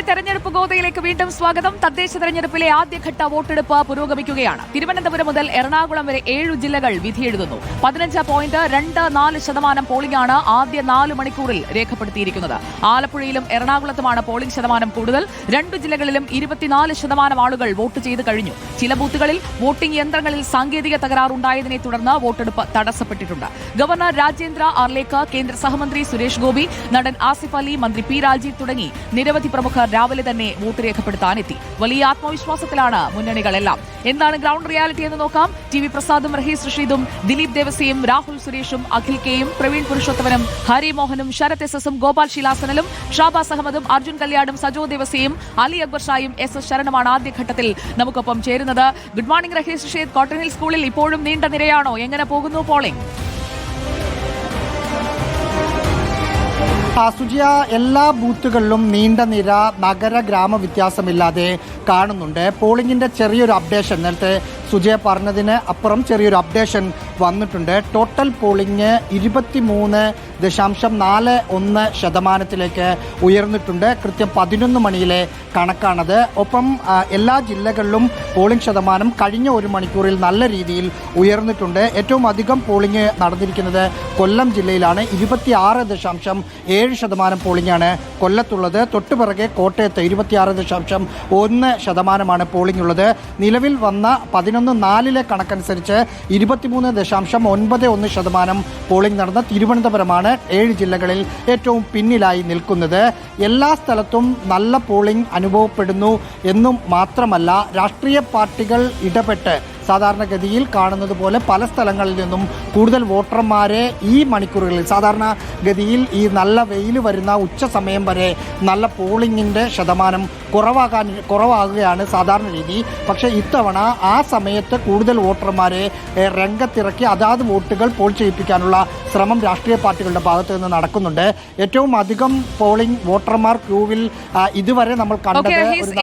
ന്യൂസിന്റെ തെരഞ്ഞെടുപ്പ് ഗോതയിലേക്ക് വീണ്ടും സ്വാഗതം. തദ്ദേശ തെരഞ്ഞെടുപ്പിലെ ആദ്യഘട്ട വോട്ടെടുപ്പ് പുരോഗമിക്കുകയാണ്. തിരുവനന്തപുരം മുതൽ എറണാകുളം വരെ ഏഴു ജില്ലകൾ വിധിയെഴുതുന്നു പതിനഞ്ച് പോയിന്റ് രണ്ട് നാല് ശതമാനം പോളിംഗാണ് ആദ്യ നാല് മണിക്കൂറിൽ രേഖപ്പെടുത്തിയിരിക്കുന്നത്. ആലപ്പുഴയിലും എറണാകുളത്തുമാണ് പോളിംഗ് ശതമാനം കൂടുതൽ. രണ്ടു ജില്ലകളിലും ഇരുപത്തിനാല് ശതമാനം ആളുകൾ വോട്ട് ചെയ്ത് കഴിഞ്ഞു. ചില ബൂത്തുകളിൽ വോട്ടിംഗ് യന്ത്രങ്ങളിൽ സാങ്കേതിക തകരാറുണ്ടായതിനെ തുടർന്ന് വോട്ടെടുപ്പ് തടസ്സപ്പെട്ടിട്ടുണ്ട്. ഗവർണർ രാജേന്ദ്ര ആർലേക്കർ കേന്ദ്ര സഹമന്ത്രി സുരേഷ് ഗോപി നടൻ ആസിഫ് അലി മന്ത്രി പി രാജീവ് തുടങ്ങി നിരവധി പ്രമുഖർ രാവിലെ തന്നെ വോട്ട് രേഖപ്പെടുത്താനെത്തി. വലിയ ആത്മവിശ്വാസത്തിലാണ് മുന്നണികളെല്ലാം. എന്താണ് ഗ്രൗണ്ട് റിയാലിറ്റി എന്ന് നോക്കാം. ടി വി പ്രസാദും റഹീസ് റഷീദും ദിലീപ് ദേവസിയും രാഹുൽ സുരേഷും അഖിൽ കെയും പ്രവീൺ പുരുഷോത്തമനും ഹരിമോഹനും ശരത് എസ് എസും ഗോപാൽ ശിലാസനലും ഷാബാസ് അഹമ്മദും അർജുൻ കല്യാണും സജോ ദേവസിയും അലി അക്ബർ ഷായും എസ് എസ് ശരണമാണ് ആദ്യഘട്ടത്തിൽ നമുക്കൊപ്പം ചേരുന്നത്. Good morning Rahees Rasheed Cotton Hill സ്കൂളിൽ ഇപ്പോഴും നീണ്ട നിരയാണോ? എങ്ങനെ പോകുന്നു പോളിംഗ്? സുജിയ എല്ലാ ബൂത്തുകളിലും നീണ്ട നിര നഗര ഗ്രാമ വ്യത്യാസമില്ലാതെ കാണുന്നുണ്ട്. പോളിംഗിന്റെ ചെറിയൊരു അപ്ഡേഷൻ നേരത്തെ സുജയ പറഞ്ഞതിന് അപ്പുറം ചെറിയൊരു അപ്ഡേഷൻ വന്നിട്ടുണ്ട്. ടോട്ടൽ പോളിംഗ് ഇരുപത്തിമൂന്ന് ദശാംശം നാല് ഒന്ന് ശതമാനത്തിലേക്ക് ഉയർന്നിട്ടുണ്ട്. കൃത്യം പതിനൊന്ന് മണിയിലെ കണക്കാണത്. ഒപ്പം എല്ലാ ജില്ലകളിലും പോളിംഗ് ശതമാനം കഴിഞ്ഞ ഒരു മണിക്കൂറിൽ നല്ല രീതിയിൽ ഉയർന്നിട്ടുണ്ട്. ഏറ്റവും അധികം പോളിംഗ് നടന്നിരിക്കുന്നത് കൊല്ലം ജില്ലയിലാണ്. ഇരുപത്തിയാറ് ദശാംശം ഏഴ് ശതമാനം പോളിംഗാണ് കൊല്ലത്തുള്ളത്. തൊട്ടുപിറകെ കോട്ടയത്ത് ഇരുപത്തിയാറ് ദശാംശം ഒന്ന് ശതമാനമാണ് പോളിംഗ് ഉള്ളത് നിലവിൽ വന്ന പതിനൊന്ന് നാലിലെ കണക്കനുസരിച്ച് ഇരുപത്തിമൂന്ന് ദശാംശം ഒൻപത് ഒന്ന് ശതമാനം പോളിംഗ് നടന്ന തിരുവനന്തപുരമാണ് ഏഴ് ജില്ലകളിൽ ഏറ്റവും പിന്നിലായി നിൽക്കുന്നത്. എല്ലാ സ്ഥലത്തും നല്ല പോളിംഗ് അനുഭവപ്പെടുന്നു എന്നും മാത്രമല്ല രാഷ്ട്രീയ പാർട്ടികൾ ഇടപെട്ട് സാധാരണഗതിയിൽ കാണുന്നത് പോലെ പല സ്ഥലങ്ങളിൽ നിന്നും കൂടുതൽ വോട്ടർമാരെ ഈ മണിക്കൂറുകളിൽ സാധാരണ ഗതിയിൽ ഈ നല്ല വെയിൽ വരുന്ന ഉച്ച സമയം വരെ നല്ല പോളിംഗിന്റെ ശതമാനം കുറവാകാൻ കുറവാകുകയാണ് സാധാരണ രീതി. പക്ഷേ ഇത്തവണ ആ സമയത്ത് കൂടുതൽ വോട്ടർമാരെ രംഗത്തിറക്കി അതാത് വോട്ടുകൾ പോൾ ചെയ്യിപ്പിക്കാനുള്ള ശ്രമം രാഷ്ട്രീയ പാർട്ടികളുടെ ഭാഗത്ത് നിന്ന് നടക്കുന്നുണ്ട്. ഏറ്റവും അധികം പോളിംഗ് വോട്ടർമാർ ക്യൂവിൽ ഇതുവരെ നമ്മൾ കണ്ടത് ഒരു